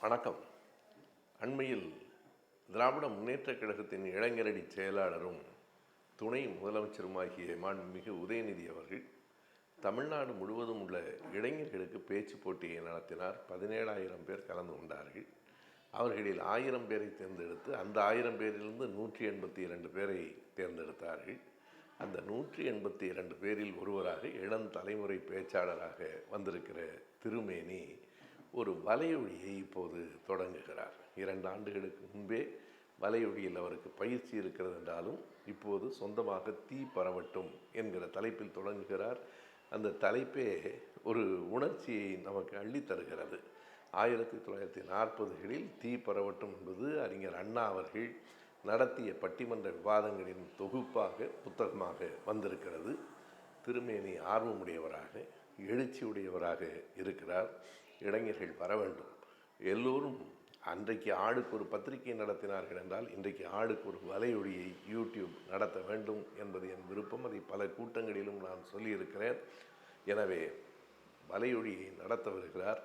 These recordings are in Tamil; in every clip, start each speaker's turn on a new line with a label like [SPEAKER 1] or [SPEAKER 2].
[SPEAKER 1] வணக்கம். அண்மையில் திராவிட முன்னேற்றக் கழகத்தின் இளைஞரணி செயலாளரும் துணை முதலமைச்சருமாகிய மாண்புமிகு உதயநிதி அவர்கள் தமிழ்நாடு முழுவதும் உள்ள இளைஞர்களுக்கு பேச்சு போட்டியை நடத்தினார் பதினேழாயிரம் பேர் கலந்து கொண்டார்கள். அவர்களில் ஆயிரம் பேரை தேர்ந்தெடுத்து அந்த ஆயிரம் பேரிலிருந்து நூற்றி எண்பத்தி இரண்டு பேரை தேர்ந்தெடுத்தார்கள். அந்த நூற்றி எண்பத்தி இரண்டு பேரில் ஒருவராக இளம் தலைமுறை பேச்சாளராக வந்திருக்கிற திருமேனி ஒரு வலையொலியை இப்போது தொடங்குகிறார். இரண்டு ஆண்டுகளுக்கு முன்பே வலையொலியில் அவருக்கு பயிற்சி இருக்கிறது என்றாலும் இப்போது சொந்தமாக தீ பரவட்டும் என்கிற தலைப்பில் தொடங்குகிறார். அந்த தலைப்பே ஒரு உணர்ச்சியை நமக்கு அள்ளித் தருகிறது. ஆயிரத்தி தொள்ளாயிரத்தி நாற்பதுகளில் தீ பரவட்டும் என்பது அறிஞர் அண்ணா அவர்கள் நடத்திய பட்டிமன்ற விவாதங்களின் தொகுப்பாக புத்தகமாக வந்திருக்கிறது. திருமேனி ஆர்வமுடையவராக எழுச்சியுடையவராக இருக்கிறார். இளைஞர்கள் வர வேண்டும் எல்லோரும் அன்றைக்கு ஆடுக்கு ஒரு பத்திரிகை நடத்தினார்கள் என்றால் இன்றைக்கு ஆடுக்கு ஒரு வலையொலியை யூடியூப் நடத்த வேண்டும் என்பது என் விருப்பம். அதை பல கூட்டங்களிலும் நான் சொல்லியிருக்கிறேன். எனவே வலையொலியை நடத்த வருகிறார்.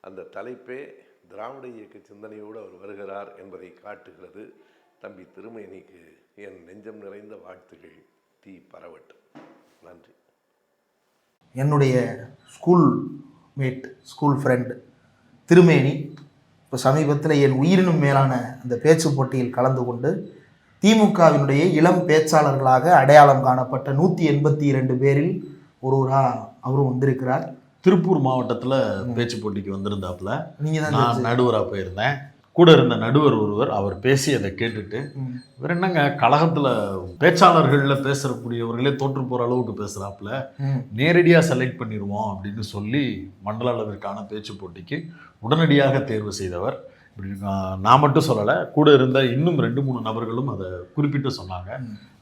[SPEAKER 1] அந்த தலைப்பே திராவிட இயக்க சிந்தனையோடு அவர் வருகிறார் என்பதை காட்டுகிறது. தம்பி திருமயனிக்கு என் நெஞ்சம் நிறைந்த வாழ்த்துகள். தீ பரவட்டும். நன்றி.
[SPEAKER 2] என்னுடைய ஸ்கூல் மேட் ஸ்கூல் ஃப்ரெண்ட் திருமேனி இப்போ சமீபத்தில் என் உயிரினும் மேலான அந்த பேச்சு போட்டியில் கலந்து கொண்டு திமுகவினுடைய இளம் பேச்சாளர்களாக அடையாளம் காணப்பட்ட நூற்றி எண்பத்தி இரண்டு பேரில் ஒருவராக அவரும் வந்திருக்கிறார்.
[SPEAKER 3] திருப்பூர் மாவட்டத்தில் பேச்சு போட்டிக்கு வந்திருந்தாப்புல.
[SPEAKER 2] நீங்கள் தான்
[SPEAKER 3] நடுவராக போயிருந்தேன். கூட இருந்த நடுவர் ஒருவர் அவர் பேசியதை கேட்டுட்டு. இவர் என்னங்க கழகத்தில் பேச்சாளர்களில் பேசக்கூடியவர்களே தோற்று போகிற அளவுக்கு பேசுகிறாப்புல. நேரடியாக செலக்ட் பண்ணிடுவோம் அப்படின்னு சொல்லி மண்டல அளவிற்கான பேச்சு போட்டிக்கு உடனடியாக தேர்வு செய்தவர் இப்படி நான் மட்டும் சொல்லலை கூட இருந்த இன்னும் ரெண்டு மூணு நபர்களும் அதை குறிப்பிட்டு சொன்னாங்க.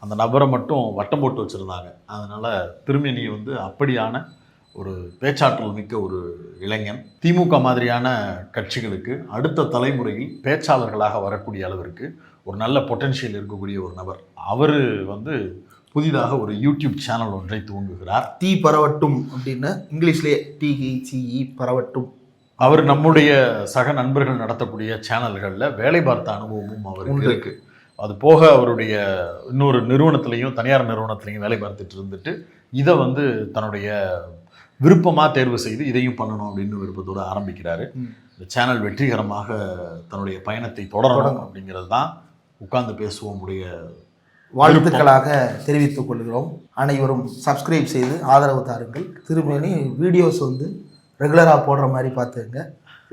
[SPEAKER 3] அந்த நபரை மட்டும் வட்டம் போட்டு வச்சுருந்தாங்க அதனால் திருமேனி வந்து அப்படியான ஒரு பேச்சாற்றல் மிக்க ஒரு இளைஞன். திமுக மாதிரியான கட்சிகளுக்கு அடுத்த தலைமுறையில் பேச்சாளர்களாக வரக்கூடிய அளவிற்கு ஒரு நல்ல பொட்டென்ஷியல் இருக்கக்கூடிய ஒரு நபர். அவர் வந்து புதிதாக ஒரு யூடியூப் சேனல் ஒன்றை துவங்குகிறார்.
[SPEAKER 2] தீ பரவட்டும் அப்படின்னு இங்கிலீஷ்லேயே டிஹெச்இ பரவட்டும்.
[SPEAKER 3] அவர் நம்முடைய சக நண்பர்கள் நடத்தக்கூடிய சேனல்களில் வேலை பார்த்த அனுபவமும் அவருக்கு
[SPEAKER 2] உண்டு.
[SPEAKER 3] இருக்கு. அது போக அவருடைய இன்னொரு நிறுவனத்திலையும் தனியார் நிறுவனத்திலையும் வேலை பார்த்துட்டு இருந்துட்டு இதை வந்து தன்னுடைய விருப்பமாக தேர்வு செய்து இதையும் பண்ணணும் அப்படின்னு விருப்பத்தோடு ஆரம்பிக்கிறாரு. இந்த சேனல் வெற்றிகரமாக தன்னுடைய பயணத்தை தொடரணும். அப்படிங்கிறது தான் உட்கார்ந்து பேசுவோம் உடைய
[SPEAKER 2] வாழ்த்துக்களாக தெரிவித்துக் கொள்கிறோம். அனைவரும் சப்ஸ்கிரைப் செய்து ஆதரவு தாருங்கள். திருமேனி வீடியோஸ் வந்து ரெகுலராக போடுற மாதிரி பார்த்துங்க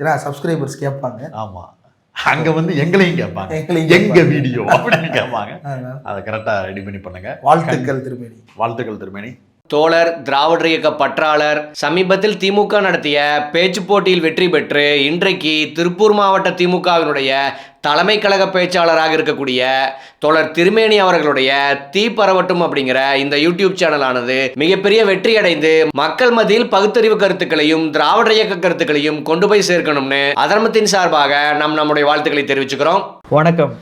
[SPEAKER 2] ஏன்னா சப்ஸ்கிரைபர்ஸ் கேட்பாங்க.
[SPEAKER 3] ஆமாம் அங்கே வந்து எங்களையும் கேட்பாங்க.
[SPEAKER 2] எங்களையும்
[SPEAKER 3] எங்க. வீடியோ அப்படின்னு கேட்பாங்க. அதை கரெக்டாக ரெடி பண்ணி பண்ணுங்க.
[SPEAKER 2] வாழ்த்துக்கள் திருமேனி
[SPEAKER 3] வாழ்த்துக்கள் திருமேனி
[SPEAKER 4] தோழர் திராவிடர் இயக்க பற்றாளர் சமீபத்தில் திமுக நடத்திய பேச்சு போட்டியில் வெற்றி பெற்று இன்றைக்கு திருப்பூர் மாவட்ட திமுகவினுடைய தலைமை கழக பேச்சாளராக இருக்கக்கூடிய தோழர் திருமேனி அவர்களுடைய தீ பரவட்டும் அப்படிங்கிற இந்த யூடியூப் சேனலானது மிகப்பெரிய வெற்றி அடைந்து மக்கள் மத்தியில் பகுத்தறிவு கருத்துக்களையும் திராவிட இயக்க கருத்துக்களையும் கொண்டு போய் சேர்க்கணும்னு அதர்மத்தின் சார்பாக நம் நம்முடைய வாழ்த்துக்களை தெரிவிச்சுக்கிறோம்.
[SPEAKER 5] வணக்கம்.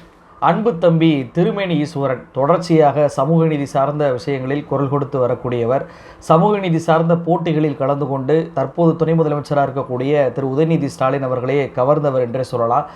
[SPEAKER 5] அன்பு தம்பி திருமேனி ஈஸ்வரன் தொடர்ச்சியாக சமூக நீதி சார்ந்த விஷயங்களில் குரல் கொடுத்து வரக்கூடியவர். சமூக நீதி சார்ந்த போட்டிகளில் கலந்து கொண்டு தற்போது துணை முதலமைச்சராக இருக்கக்கூடிய திரு. உதயநிதி ஸ்டாலின் அவர்களே கவர்ந்தவர் என்றே சொல்லலாம்.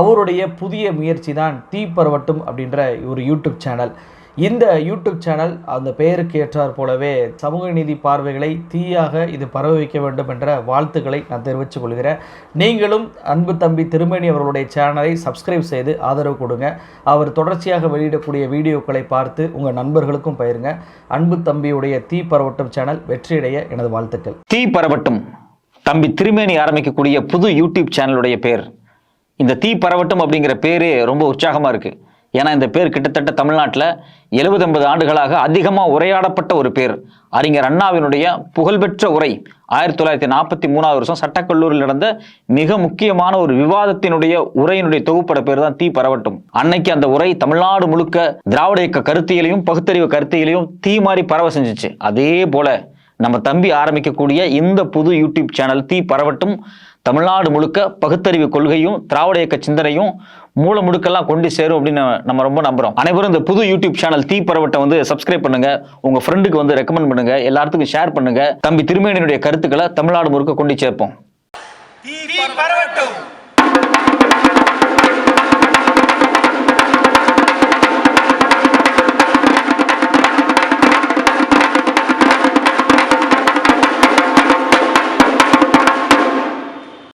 [SPEAKER 5] அவருடைய புதிய முயற்சி தான் தீப்பரவட்டும் அப்படின்ற ஒரு யூடியூப் சேனல். இந்த யூடியூப் சேனல் அந்த பெயருக்கு ஏற்றார் போலவே சமூக நீதி பார்வைகளை தீயாக இது பரவ வைக்க வேண்டும் என்ற வாழ்த்துக்களை நான் தெரிவித்துக் கொள்கிறேன். நீங்களும் அன்பு தம்பி திருமணி அவர்களுடைய சேனலை சப்ஸ்கிரைப் செய்து ஆதரவு கொடுங்க. அவர் தொடர்ச்சியாக வெளியிடக்கூடிய வீடியோக்களை பார்த்து உங்கள் நண்பர்களுக்கும் பயிருங்க அன்பு தம்பியுடைய தீ பரவட்டும் சேனல் வெற்றியடைய எனது வாழ்த்துக்கள்.
[SPEAKER 6] தீ பரவட்டும். தம்பி திருமேனி ஆரம்பிக்கக்கூடிய புது யூடியூப் சேனலுடைய பேர். இந்த தீ பரவட்டும் அப்படிங்கிற பேரே ரொம்ப உற்சாகமாக இருக்குது ஏன்னா இந்த பேர் கிட்டத்தட்ட தமிழ்நாட்டில் எழுபது ஐம்பது ஆண்டுகளாக அதிகமாக உரையாடப்பட்ட ஒரு பேர். அறிஞர் அண்ணாவினுடைய புகழ்பெற்ற உரை ஆயிரத்தி தொள்ளாயிரத்தி நாற்பத்தி மூணாவது வருஷம் சட்டக்கல்லூரியில் நடந்த மிக முக்கியமான ஒரு விவாதத்தினுடைய உரையினுடைய தொகுப்பட பேர் தான் தீ பரவட்டும். அன்னைக்கு அந்த உரை தமிழ்நாடு முழுக்க திராவிட இயக்க கருத்தியலையும் பகுத்தறிவு கருத்தியலையும் தீ மாறி பரவ செஞ்சுச்சு. அதே போல நம்ம தம்பி ஆரம்பிக்கக்கூடிய இந்த புது யூடியூப் சேனல் தீ பரவட்டும் தமிழ்நாடு முழுக்க பகுத்தறிவு கொள்கையும் திராவிட இயக்க சிந்தனையும் மூல முடுக்கெல்லாம் கொண்டு சேரும் அப்படின்னு நம்ம ரொம்ப நம்புறோம். அனைவரும் இந்த புது யூடியூப் சேனல் தீ பரவட்டை வந்து சப்ஸ்கிரைப் பண்ணுங்க. உங்க ஃப்ரெண்டுக்கு வந்து ரெக்கமெண்ட் பண்ணுங்க. எல்லாத்துக்கும் ஷேர் பண்ணுங்க. தம்பி திருமேனியுடைய கருத்துக்களை தமிழ்நாடு முழுக்க கொண்டு சேர்ப்போம்.
[SPEAKER 7] தீ பரவட்டும்.